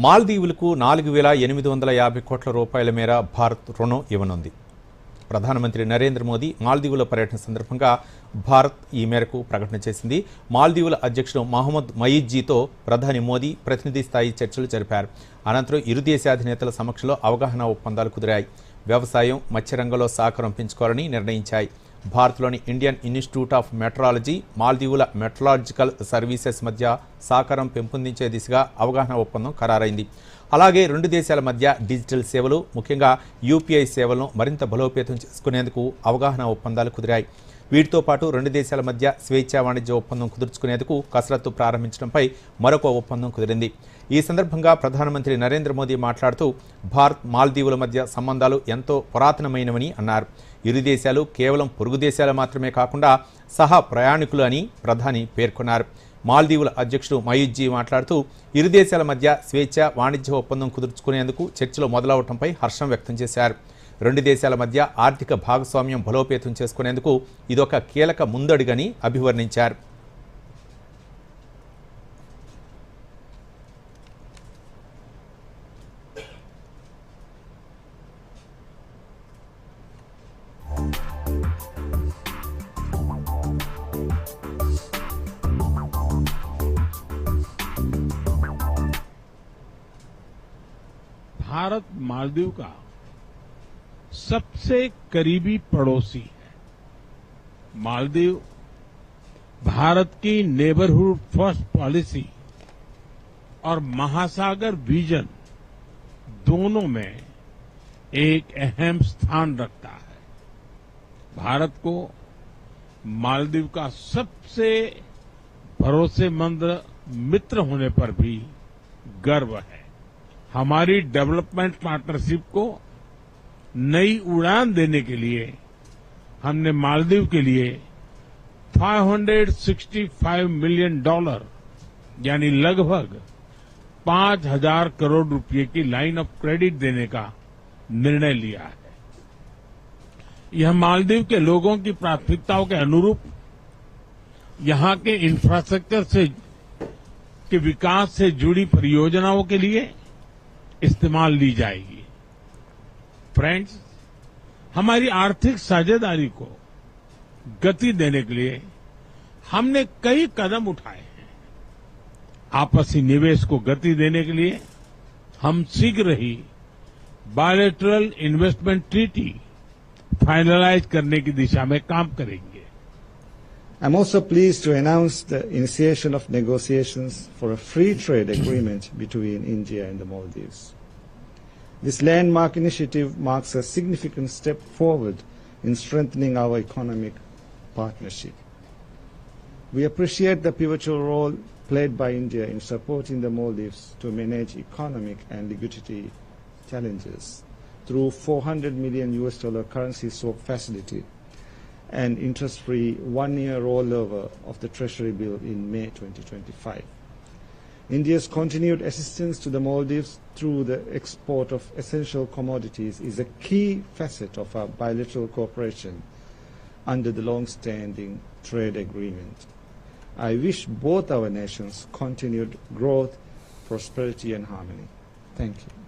మాల్దీవులకు నాలుగు వేల ఎనిమిది వందల యాభై కోట్ల రూపాయల మేర భారత్ రుణం ఇవ్వనుంది. ప్రధానమంత్రి నరేంద్ర మోదీ మాల్దీవుల పర్యటన సందర్భంగా భారత్ ఈ మేరకు ప్రకటన చేసింది. మాల్దీవుల అధ్యక్షుడు మహమ్మద్ మయీజ్జీతో ప్రధాని మోదీ ప్రతినిధి స్థాయి చర్చలు జరిపారు. అనంతరం ఇరు దేశాధినేతల సమక్షంలో అవగాహన ఒప్పందాలు కుదిరాయి. వ్యవసాయం మత్స్యరంగంలో సహకారం పెంచుకోవాలని నిర్ణయించాయి. భారత్లోని ఇండియన్ ఇన్స్టిట్యూట్ ఆఫ్ మెట్రాలజీ మాల్దీవుల మెట్రాలజికల్ సర్వీసెస్ మధ్య సహకారం పెంపొందించే దిశగా అవగాహన ఒప్పందం ఖరారైంది. అలాగే రెండు దేశాల మధ్య డిజిటల్ సేవలు ముఖ్యంగా యూపీఐ సేవలను మరింత బలోపేతం చేసుకునేందుకు అవగాహన ఒప్పందాలు కుదిరాయి. వీటితో పాటు రెండు దేశాల మధ్య స్వేచ్ఛా వాణిజ్య ఒప్పందం కుదుర్చుకునేందుకు కసరత్తు ప్రారంభించడంపై మరొక ఒప్పందం కుదిరింది. ఈ సందర్భంగా ప్రధానమంత్రి నరేంద్ర మోదీ మాట్లాడుతూ భారత్ మాల్దీవుల మధ్య సంబంధాలు ఎంతో పురాతనమైనవని అన్నారు. ఇరు దేశాలు కేవలం పొరుగు దేశాలు మాత్రమే కాకుండా సహా ప్రయాణికులు అని ప్రధాని పేర్కొన్నారు. మాల్దీవుల అధ్యక్షుడు మయూజ్జీ మాట్లాడుతూ ఇరు దేశాల మధ్య స్వేచ్ఛ వాణిజ్య ఒప్పందం కుదుర్చుకునేందుకు చర్చలు మొదలవడంపై హర్షం వ్యక్తం చేశారు. రెండు దేశాల మధ్య ఆర్థిక భాగస్వామ్యం బలోపేతం చేసుకునేందుకు ఇదొక కీలక ముందడుగని అభివర్ణించారు भारत मालदीव का सबसे करीबी पड़ोसी है। मालदीव, भारत की नेबरहुड फ़र्स्ट पॉलिसी और महासागर विजन दोनों में एक अहम स्थान रखता है। भारत को मालदीव का सबसे भरोसेमंद मित्र होने पर भी गर्व है। हमारी डेवलपमेंट पार्टनरशिप को नई उड़ान देने के लिए, हमने मालदीव के लिए 565 मिलियन डॉलर यानी लगभग पाँच हज़ार करोड़ रुपए की लाइन ऑफ़ क्रेडिट देने का निर्णय लिया है। यह मालदीव के लोगों की प्राथमिकताओं के अनुरूप यहाँ के इंफ्रास्ट्रक्चर से, के विकास से जुड़ी परियोजनाओं के लिए इस्तेमाल ली जाएगी। फ्रेंड्स हमारी आर्थिक साझेदारी को गति देने के लिए हमने कई कदम उठाए हैं आपसी निवेश को गति देने के लिए हम शीघ्र ही बायोलेटरल इन्वेस्टमेंट ट्रीटी फाइनलाइज करने की दिशा में काम करेंगे I'm also pleased to announce the initiation of negotiations for a free trade agreement between India and the Maldives. This landmark initiative marks a significant step forward in strengthening our economic partnership. We appreciate the pivotal role played by India in supporting the Maldives to manage economic and liquidity challenges through 400 million US dollar currency swap facility and interest-free one-year rollover of the Treasury bill in May 2025. India's continued assistance to the Maldives through the export of essential commodities is a key facet of our bilateral cooperation under the long-standing trade agreement. I wish both our nations continued growth, prosperity and harmony. Thank you.